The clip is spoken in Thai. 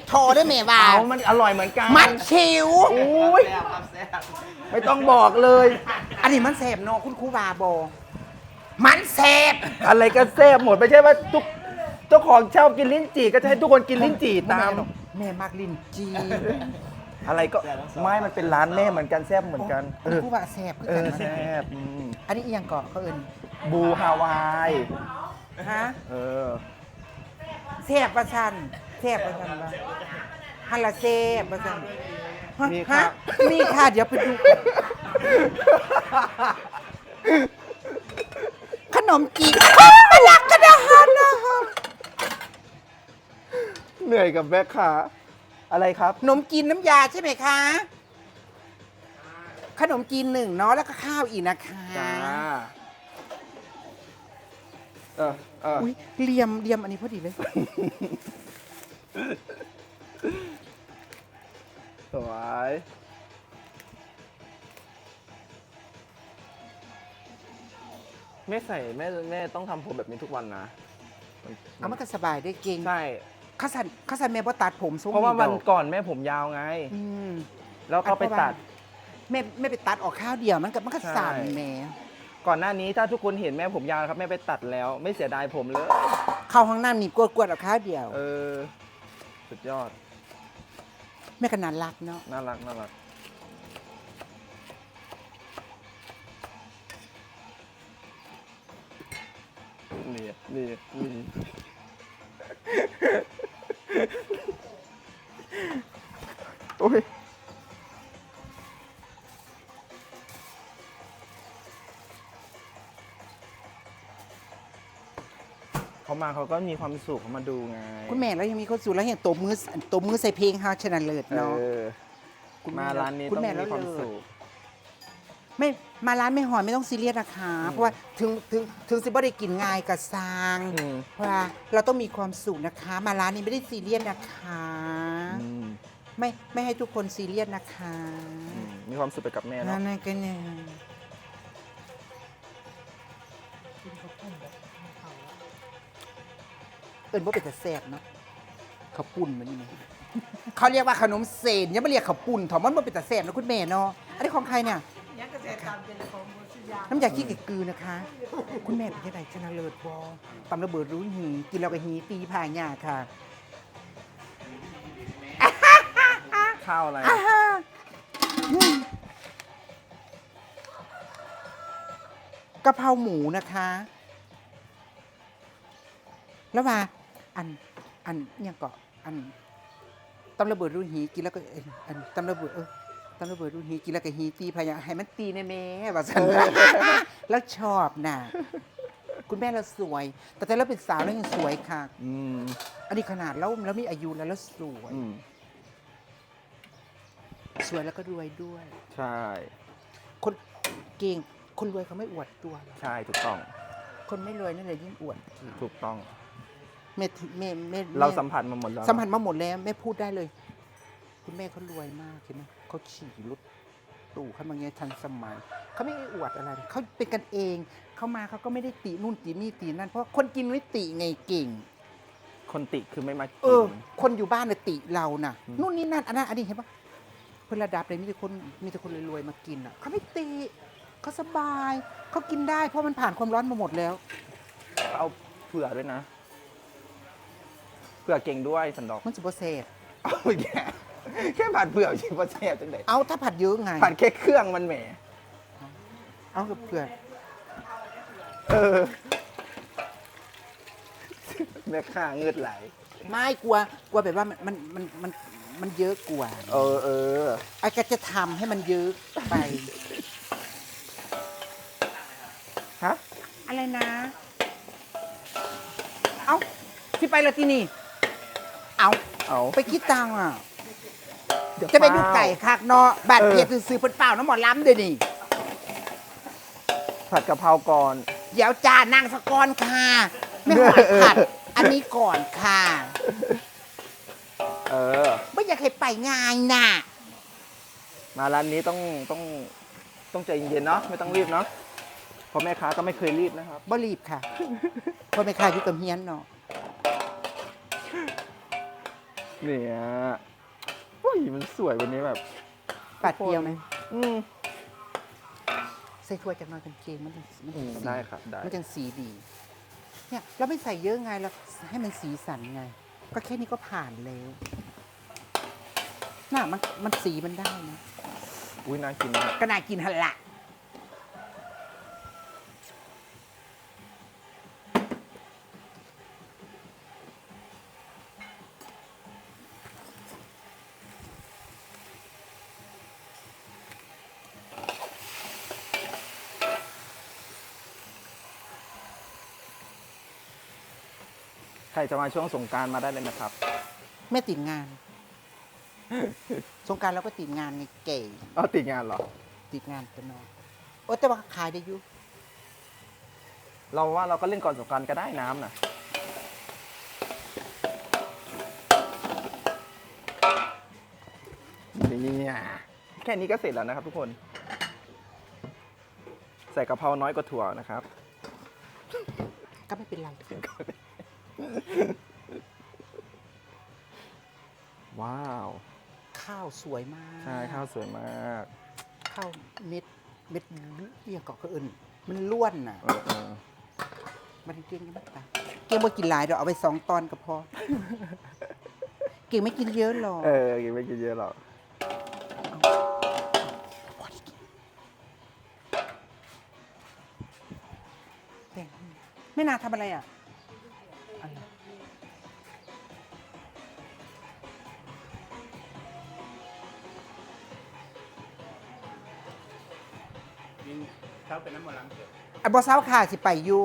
บทอด้วยแม่ว่า เอามันอร่อยเหมือนกันมันชิว อุ้ยไม่ต้องบอกเลย อันนี้มันแสบเนาะคุณครูบาบอมันแสบอะไรก็แซ่บหมดไม่ใช่ว่าทุกเจ้าของชอบกินลิ้นจี่ก็จะให้ทุกคนกินลิ้นจี่ตาม แม่มักลินจีอะไรก็ไม่มันเป็นร้านแม่เหมือนกันแซ่บเหมือนกันเอคุณอครูบาแสบคือเอกันอนะแซ่บอืมอันนี้เอียงเกาะเขาเอินบูฮาวาย ฮะเออ แสบประชัน แสบประชันบ้าฮัลละแสบประชันฮะมีค่ะฮะมีค่ะเดี๋ยวไปดู ขนมจีนไม่รักกันนะฮะนะฮะเหนื่อยกับแม่ค้าอะไรครับ ขนมจีนน้ำยาใช่ไหมคะ ขนมจีนหนึ่งเนาะแล้วก็ข้าวอีกนะคะจ้าเออเอออุ้ยเลียมเลียมอันนี้พอดีเลย สวยแม่ใส่แม่แม่ต้องทำผมแบบนี้ทุกวันนะเอามันก็สบายได้เก่งใช่ข้าสันข้าสันแม่บ่ตัดผมทรงเพราะว่าวันดอกก่อนแม่ผมยาวไง อืมแล้วก็ไปตัด แม่แม่ไปตัดออกข้าวเดียวมันก็มันก็ใช่ สั่นแม่ก่อนหน้านี้ถ้าทุกคนเห็นแม่ผมยาวนะครับแม่ไปตัดแล้ว ไม่เสียดายผมเลย เข้าห้องน้ำนี่กวดกวดๆออกข้าวเดียว เออ สุดยอด แม่ก็น่ารักเนาะน่ารักน่ารักนี่นี่นี่โมาเขาก็มีความสุขเขามาดูไงคุณแม่แล้วยังมีคนสูแล้วเห็นตบมือตบมือใส่เพลงฮาชนะเลิศเอเนาะอคุณแม่มาร้านนี้คุณต้องแม่มีแล้วความเลิศสุข ไม่มาร้านไม่หอยไม่ต้องซีเรียสนะคะอืม เพราะว่าถึงถึงถึงสิบ่ได้กินง่ายกับซางอืมเพราะว่าเราต้องมีความสุขนะคะ มาร้านนี้ไม่ได้ซีเรียสนะคะ อืมไม่ไม่ให้ทุกคนซีเรียสนะคะอืมมีความสุขไปกับแม่นั่เนาะนก็เนี่ย เอิญว่าเป็นแต่แซ่บเนาะข้าวปุ่นมันนี่นะเขาเรียกว่าขนมเซนยังไม่เรียกข้าวปุ่นถอมมันบ่เป็นแต่แซ่บนะคุณแม่เนาะอันนี้ของใครเนี่ยน้ำยาขี้กระกือนะคะ คุณแม่เป็นยังไงชนะเลิศบอตำระเบิดรู้หีกินแล้วก็หีตีผ่าหญ้าค่ะ ข้าวอะไรอ่าฮะกะเพราหมูนะคะ แล้วมา อันอันเนี่ยเกาะอันตำระเบิดรู้หีกินแล้วก็เอ้ยอันตำระเบิดเออตำระเบิดรู้หีกินแล้วก็หีตีพายาให้มันตีแน่แม่ว่าสันแล้วชอบน่ะคุณแม่เราสวย แต่แต่เราเป็นสาวแล้วยังสวยค่ะอืมอันนี้ขนาดเราแล้วมีอายุแล้วแล้วสวยอืมสวยแล้วก็รวยด้วย ใช่ คนเก่งคนรวยเขาไม่อวดตัวหรอกใช่ถูกต้อง คนไม่รวยนั่นแหละยิ่งอวดถูกต้อง แม่แม่แม่เราแสัมผัสมาหมดแล้วสัมผัสมาหมดแล้วแม่พูดได้เลย คุณแม่เขารวยมากเห็นไหมเขาขี่รถตู้เขามาเงี้ยทันสมัยเขาไม่ได้อวดอะไรเขาเป็นกันเองเขามาเขาก็ไม่ได้ตินู่นตินี่ตินั่นเพราะคนกินไม่ติไงเก่ง คนติคือไม่มากิน เออ คนอยู่บ้านน่ะติเราน่ะ อืม นู่นนี่นั่นอันนั้นอันนี้เห็นปะเพื่อนระดับเลยมีแต่คนมีแต่คนรวยๆมากินอะเขาไม่ติเขาสบายเขากินได้เพราะมันผ่านความร้อนมาหมดแล้ว เอาเผื่อด้วยนะ เผื่อเก่งด้วยสันดอกมันจะโบเซบเอาอีกแค่แค่ผัดเผื่อชิบะแซ่บจังไดเอาถ้าผัดเยอะไงผัดแค่เครื่องมันแหมเอากับเพื่อนเออแม่ข้าเงืดไหลไม่กลัวกลัวแบบว่ามันมันมันมันมันเยอะกว่าเออเออไอ้ก็จะทำให้มันเยอะไปฮะอะไรนะ เอาที่ไปละที่นี่ เอาเอาไปคิดตังค์อะเดี๋ยวจะไปดูเปล่าไก่คักเนาะบาดเออเพียซื้อๆเปล่าๆน้ำหมอล้ำเดี๋ยวนี้ผัดกะเพราก่อน เดี๋ยวจ้านางสกอนค่ะไม่หวานผัด อันนี้ก่อนค่ะ เออ ไม่อยากให้ไปง่ายน่ะ มาร้านนี้ต้องต้องต้องใจเย็นๆเนาะไม่ต้องรีบเนาะเพราะแม่ค้าก็ไม่เคยรีบนะครับ บ่รีบค่ะ เพราะไม่ค่าอยู่กับเฮียนเนาะ เนี่ยอุ้ยมันสวยวันนี้แบบ ปัดเดียวไหมอืมใส่ถ้วยจากหน้อยกันเกงมันจะมันจะสีได้ครับได้ มันจะสีดี เนี่ยเราไม่ใส่เยอะไงเราให้มันสีสันไง ก็แค่นี้ก็ผ่านแล้วน่ะมันมันสีมันได้นะอุ้ยน่ากินมากก็น่ากินหันละ ใครจะมาช่วงสงกรารมาได้เลยนะครับ ไม่ติดงาน สงกรารเราก็ติดงานไงเก๋เอาติดงานเหรอ ติดงานตัวนอนโอ้แต่ว่าขายได้อยุเราว่าเราก็เล่นก่อนสงกรารก็ได้น้ำนะเนี่ยแค่นี้ก็เสร็จแล้วนะครับทุกคน ใส่กะเพราน้อยกว่าถั่วนะครับ ก็ไม่เป็นไร ว้าว ข้าวสวยมากใช่ข้าวสวยมาก ข้าวเม็ดเม็ดเรียกก็คืออื่น มันล้วนน่ะ เออเออมันเก่งยังไม่ตายเก่งบ่กินหลายเดี๋ยวเอาไปสองตอนก็พอ เก่งไม่กินเยอะหรอกเออกินไม่กินเยอะหรอกแบ่งให้ไม่นาทำอะไรอะ เขาเป็นน้ำมันลังเถอะอะบอสาวค่ะสิไปอยู่